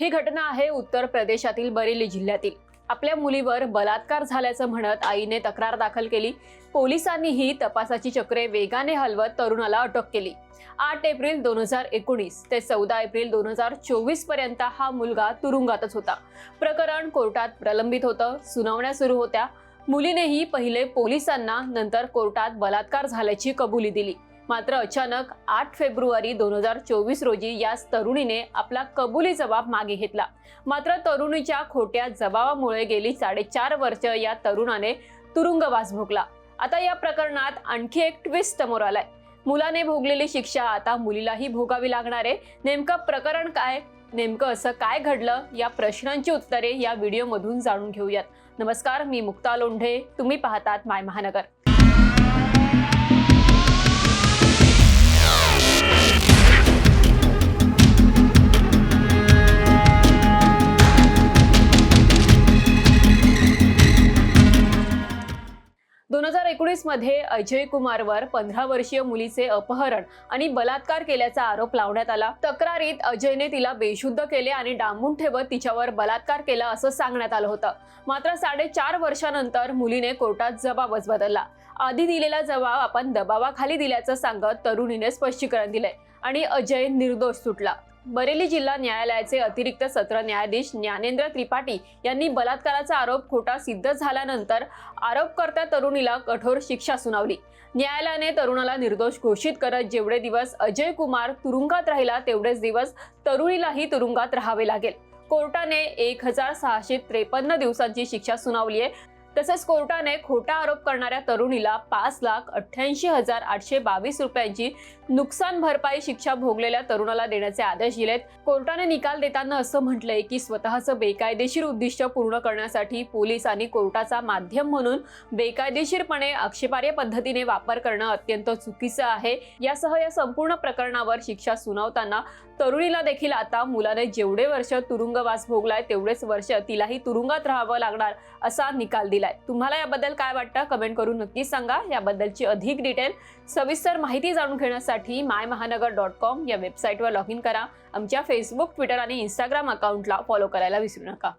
ही घटना आहे उत्तर प्रदेशातील बरेली जिल्ह्यातील. आपल्या मुलीवर बलात्कार झाल्याचं म्हणत आईने तक्रार दाखल केली. पोलिसांनीही तपासाची चक्रे वेगाने हलवत तरुणाला अटक केली. आठ एप्रिल दोन हजार एकोणीस ते चौदा एप्रिल दोन हजार चोवीसपर्यंत हा मुलगा तुरुंगातच होता. प्रकरण कोर्टात प्रलंबित होतं सुनावण्या सुरू होत्या. मुलीनेही पहिले पोलिसांना नंतर कोर्टात बलात्कार झाल्याची कबुली दिली. मात्र अचानक आठ फेब्रुवारी दोन हजार चोवीस रोजी याच तरुणीने आपला कबुली जबाब मागे घेतला. मात्र तरुणीच्या खोट्या जबाबामुळे गेली साडेचार वर्ष या तरुणाने तुरुंगवास भोगला. आता या प्रकरणात आणखी एक ट्विस्ट समोर आलाय. मुलाने भोगलेली शिक्षा आता मुलीलाही भोगावी लागणार आहे. नेमकं प्रकरण काय? नेमकं असं काय घडलं? या प्रश्नांची उत्तरे या व्हिडिओमधून जाणून घेऊयात. नमस्कार मी मुक्ता लोंढे. तुम्ही पाहतात माय महानगर. दोन हजार एकोणीसमध्ये अजय कुमारवर पंधरा वर्षीय मुलीचे अपहरण आणि बलात्कार केल्याचा आरोप लावण्यात आला. तक्रारीत अजयने तिला बेशुद्ध केले आणि डांबून ठेवत तिच्यावर बलात्कार केला असं सांगण्यात आलं होतं. मात्र साडेचार वर्षानंतर मुलीने कोर्टात जबाबच बदलला. आधी दिलेला जबाब आपण दबावाखाली दिल्याचं सांगत तरुणीने स्पष्टीकरण दिलंय आणि अजय निर्दोष सुटला. बरेली जिल्हा न्यायालयाचे अतिरिक्त सत्र न्यायाधीश ज्ञानेंद्र त्रिपाठी यांनी बलात्काराचा आरोप खोटा सिद्ध झाल्यानंतर आरोपकर्त्या तरुणीला कठोर शिक्षा सुनावली. न्यायालयाने तरुणाला निर्दोष घोषित करत जेवढे दिवस अजय कुमार तुरुंगात राहिला तेवढेच दिवस तरुणीलाही तुरुंगात राहावे लागेल. कोर्टाने एक हजार सहाशे त्रेपन्न दिवसांची शिक्षा सुनावली आहे तसेच कोर्टाने खोटा आरोप करणाऱ्या तरुणीला पाच लाख अठ्ठ्याऐंशी हजार आठशे बावीस रुपयांची नुकसान भरपाई शिक्षा भोगलेल्या तरुणाला देण्याचे आदेश दिलेत. कोर्टाने निकाल देताना असं म्हटलंय की स्वतःचं बेकायदेशीर उद्दिष्ट पूर्ण करण्यासाठी पोलीस आणि कोर्टाचा माध्यम म्हणून बेकायदेशीरपणे आक्षेपार्ह पद्धतीने वापर करणं अत्यंत चुकीचं आहे. यासह या संपूर्ण प्रकरणावर शिक्षा सुनावताना तरुणीला देखील आता मुलाने जेवढे वर्ष तुरुंगवास भोगलाय तेवढेच वर्ष तिलाही तुरुंगात राहावं लागणार असा निकाल दिलाय. तुम्हाला याबद्दल काय वाटतं? कमेंट करून नक्की सांगा. याबद्दलची अधिक डिटेल सविस्तर माहिती जाणून घेण्यासाठी माय महानगर डॉट कॉम या वेबसाईटवर लॉग इन करा. आमच्या फेसबुक ट्विटर आणि इंस्टाग्राम अकाउंटला फॉलो करायला विसरू नका.